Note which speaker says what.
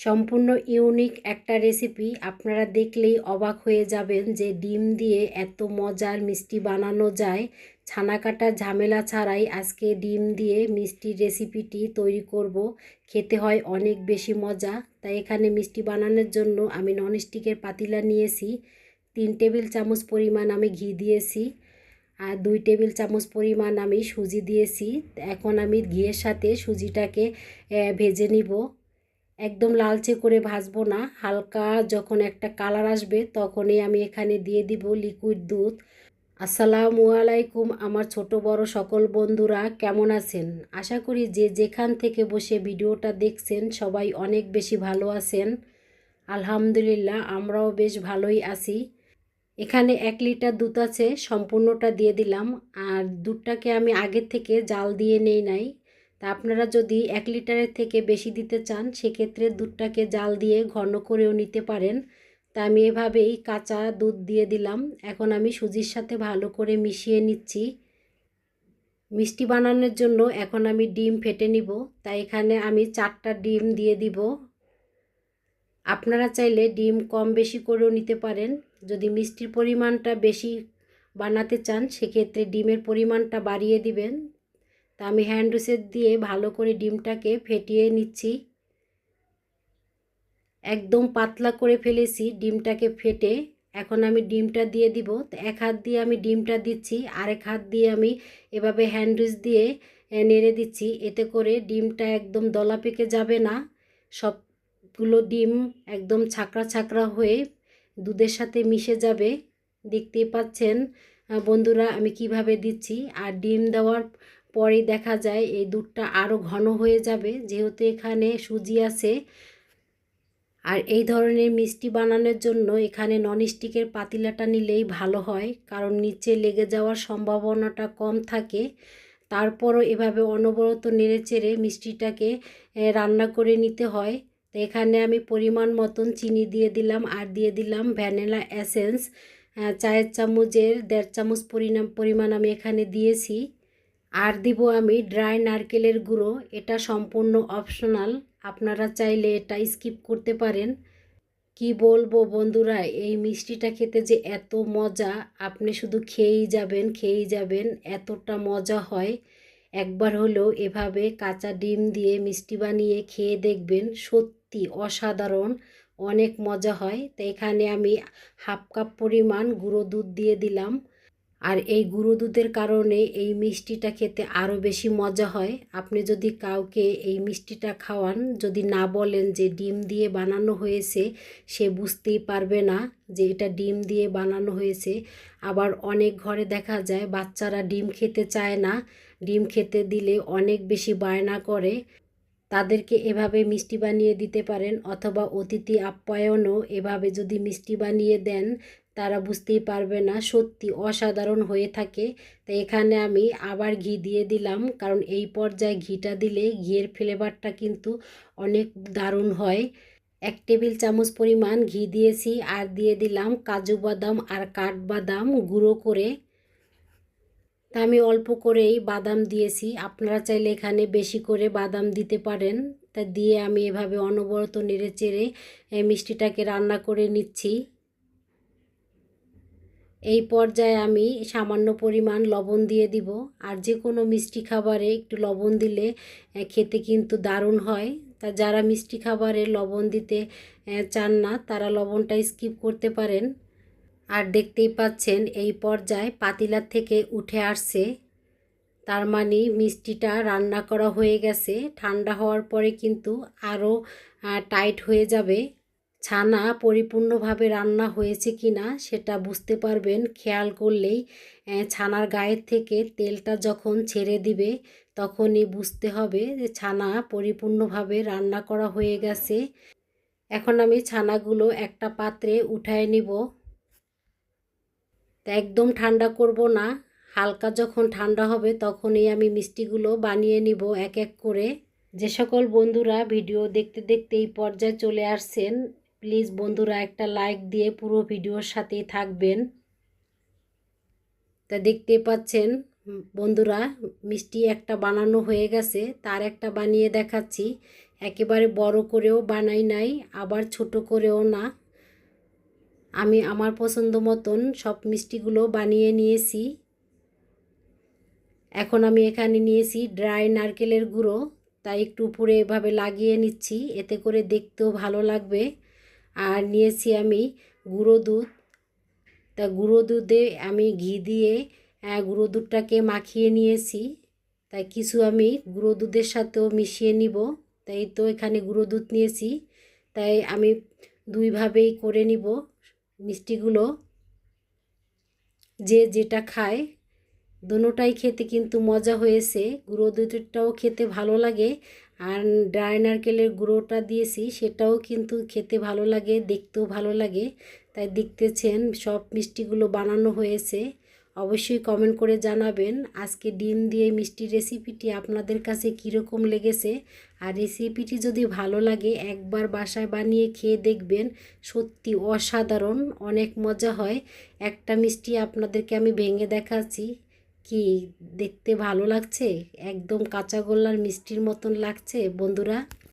Speaker 1: সম্পূর্ণ ইউনিক একটা রেসিপি আপনারা দেখলেই অবাক হয়ে যাবেন যে ডিম দিয়ে এত মজার মিষ্টি বানানো যায়। ছানা কাটার ঝামেলা ছাড়াই আজকে ডিম দিয়ে মিষ্টির রেসিপিটি তৈরি করব। খেতে হয় অনেক বেশি মজা। তাই এখানে মিষ্টি বানানোর জন্য আমি ননস্টিকের পাতিলা নিয়েছি। তিন টেবিল চামচ পরিমাণ আমি ঘি দিয়েছি। আর দুই টেবিল চামচ পরিমাণ আমি সুজি দিয়েছি। এখন আমি ঘিয়ের সাথে সুজিটাকে ভেজে নিব। একদম লালচে করে ভাজবো না। হালকা যখন একটা কালার আসবে তখনই আমি এখানে দিয়ে দিব লিকুইড দুধ। আসসালামু আলাইকুম আমার ছোট বড় সকল বন্ধুরা, কেমন আছেন? আশা করি যে যেখান থেকে বসে ভিডিওটা দেখছেন সবাই অনেক বেশি ভালো আছেন। আলহামদুলিল্লাহ, আমরাও বেশ ভালোই আছি। এখানে এক লিটার দুধ আছে, সম্পূর্ণটা দিয়ে দিলাম। আর দুধটাকে আমি আগের থেকে জাল দিয়ে নেই নাই। তা আপনারা যদি এক লিটারের থেকে বেশি দিতে চান, সেক্ষেত্রে দুধটাকে জাল দিয়ে ঘন করেও নিতে পারেন। তা আমি এভাবেই কাঁচা দুধ দিয়ে দিলাম। এখন আমি সুজির সাথে ভালো করে মিশিয়ে নিচ্ছি। মিষ্টি বানানোর জন্য এখন আমি ডিম ফেটে নিব। তাই এখানে আমি চারটা ডিম দিয়ে দিব। আপনারা চাইলে ডিম কম বেশি করেও নিতে পারেন। যদি মিষ্টির পরিমাণটা বেশি বানাতে চান, সেক্ষেত্রে ডিমের পরিমাণটা বাড়িয়ে দিবেন। তা আমি হ্যান্ড রুসের দিয়ে ভালো করে ডিমটাকে ফেটিয়ে নিচ্ছি। একদম পাতলা করে ফেলেছি ডিমটাকে ফেটে। এখন আমি ডিমটা দিয়ে দিব। তো এক হাত দিয়ে আমি ডিমটা দিচ্ছি, আরেক হাত দিয়ে আমি এভাবে হ্যান্ডউইচ দিয়ে নেড়ে দিচ্ছি। এতে করে ডিমটা একদম দলা পেকে যাবে না। সবগুলো ডিম একদম ছাকড়া ছাকড়া হয়ে দুধের সাথে মিশে যাবে। দেখতেই পাচ্ছেন বন্ধুরা আমি কীভাবে দিচ্ছি। আর ডিম দেওয়ার পরেই দেখা যায় এই দুধটা আরও ঘন হয়ে যাবে, যেহেতু এখানে সুজি আছে। আর এই ধরনের মিষ্টি বানানোর জন্য এখানে ননস্টিকের পাতিলাটা নিলেই ভালো হয়, কারণ নিচে লেগে যাওয়ার সম্ভাবনাটা কম থাকে। তারপরও এভাবে অনবরত নেড়েচেড়ে মিষ্টিটাকে রান্না করে নিতে হয়। তো এখানে আমি পরিমাণ মতন চিনি দিয়ে দিলাম আর দিয়ে দিলাম ভ্যানিলা এসেন্স চায়ের চামচের দেড় চামচ পরিমাণ আমি এখানে দিয়েছি। আর দিব আমি ড্রাই নারকেলের গুঁড়ো। এটা সম্পূর্ণ অপশনাল। আপনারা চাইলে এটা স্কিপ করতে পারেন। কি বলব বন্ধুরা, এই মিষ্টিটা খেতে যে এত মজা, আপনি শুধু খেয়েই যাবেন খেয়েই যাবেন, এতটা মজা হয়। একবার হলেও এভাবে কাঁচা ডিম দিয়ে মিষ্টি বানিয়ে খেয়ে দেখবেন, সত্যি অসাধারণ, অনেক মজা হয়। তো এখানে আমি হাফ কাপ পরিমাণ গুঁড়ো দুধ দিয়ে দিলাম। আর এই গুঁড়ো দুধের কারণে এই মিষ্টিটা খেতে আরও বেশি মজা হয়। আপনি যদি কাউকে এই মিষ্টিটা খাওয়ান, যদি না বলেন যে ডিম দিয়ে বানানো হয়েছে, সে বুঝতেই পারবে না যে এটা ডিম দিয়ে বানানো হয়েছে। আবার অনেক ঘরে দেখা যায়, বাচ্চারা ডিম খেতে চায় না। ডিম খেতে দিলে অনেক বেশি বায়না করে। তাদেরকে এভাবে মিষ্টি বানিয়ে দিতে পারেন অথবা অতিথি আপ্যায়নও এভাবে যদি মিষ্টি বানিয়ে দেন, তারা বুঝতেই পারবে না। সত্যি অসাধারণ হয়ে থাকে। তাই এখানে আমি আবার ঘি দিয়ে দিলাম, কারণ এই পর্যায়ে ঘিটা দিলে ঘিয়ের ফ্লেভারটা কিন্তু অনেক দারুণ হয়। এক টেবিল চামচ পরিমাণ ঘি দিয়েছি, আর দিয়ে দিলাম কাজু বাদাম আর কাঠবাদাম গুঁড়ো করে। তা আমি অল্প করেই বাদাম দিয়েছি। আপনারা চাইলে এখানে বেশি করে বাদাম দিতে পারেন। তা দিয়ে আমি এভাবে অনবরত নেড়ে চেড়ে মিষ্টিটাকে রান্না করে নিচ্ছি। এই পর্যায়ে আমি সামান্য পরিমাণ লবণ দিয়ে দিব। আর যে কোনো মিষ্টি খাবারে একটু লবণ দিলে খেতে কিন্তু দারুণ হয়। তা যারা মিষ্টি খাবারে লবণ দিতে চান না, তারা লবণটা স্কিপ করতে পারেন। আর দেখতেই পাচ্ছেন এই পর্যায়ে পাতিলার থেকে উঠে আসছে। তার মানে মিষ্টিটা রান্না করা হয়ে গেছে। ঠান্ডা হওয়ার পরে কিন্তু আরও টাইট হয়ে যাবে। ছানা পরিপূর্ণভাবে রান্না হয়েছে কি না সেটা বুঝতে পারবেন। খেয়াল করলেই ছানার গায়ের থেকে তেলটা যখন ছেড়ে দিবে, তখনই বুঝতে হবে যে ছানা পরিপূর্ণভাবে রান্না করা হয়ে গেছে। এখন আমি ছানাগুলো একটা পাত্রে উঠায় নিব। তা একদম ঠান্ডা করব না। হালকা যখন ঠান্ডা হবে তখনই আমি মিষ্টিগুলো বানিয়ে নিব এক এক করে। যে সকল বন্ধুরা ভিডিও দেখতে দেখতে এই পর্যায়ে চলে আসছেন, প্লিজ বন্ধুরা একটা লাইক দিয়ে পুরো ভিডিওর সাথেই থাকবেন। তা দেখতে পাচ্ছেন বন্ধুরা, মিষ্টি একটা বানানো হয়ে গেছে, তার একটা বানিয়ে দেখাচ্ছি। একেবারে বড় করেও বানাই নাই, আবার ছোট করেও না। আমি আমার পছন্দ মতন সব মিষ্টিগুলো বানিয়ে নিয়েছি। এখন আমি এখানে নিয়েছি ড্রাই নারকেলের গুঁড়ো। তাই একটু উপরে এভাবে লাগিয়ে নিচ্ছি, এতে করে দেখতেও ভালো লাগবে। আর নিয়েছি আমি গুঁড়ো দুধ। তা গুঁড়ো দুধে আমি ঘি দিয়ে গুঁড়ো দুধটাকে মাখিয়ে নিয়েছি। তাই কিছু আমি গুঁড়ো দুধের সাথেও মিশিয়ে নিব। তাই তো এখানে গুঁড়ো দুধ নিয়েছি। তাই আমি দুইভাবেই করে নিব। মিষ্টিগুলো যে যেটা খায়, দোনোটাই খেতে কিন্তু মজা হয়েছে। গুঁড়ো দুধটাও খেতে ভালো লাগে। আর ড্রাই নারকেলের গুঁড়োটা দিয়েছি, সেটাও কিন্তু খেতে ভালো লাগে, দেখতেও ভালো লাগে। তাই দেখতেছেন, সব মিষ্টিগুলো বানানো হয়েছে। অবশ্যই কমেন্ট করে জানাবেন। আজকে ডিম দিয়ে মিষ্টি রেসিপিটি আপনাদের কাছে কীরকম লেগেছে? আর রেসিপিটি যদি ভালো লাগে, একবার বাসায় বানিয়ে খেয়ে দেখবেন। সত্যি অসাধারণ, অনেক মজা হয়। একটা মিষ্টি আপনাদেরকে আমি ভেঙে দেখাচ্ছি। কি, দেখতে ভালো লাগছে? একদম কাঁচা গোল্লার মিষ্টির মতন লাগছে, বন্ধুরা।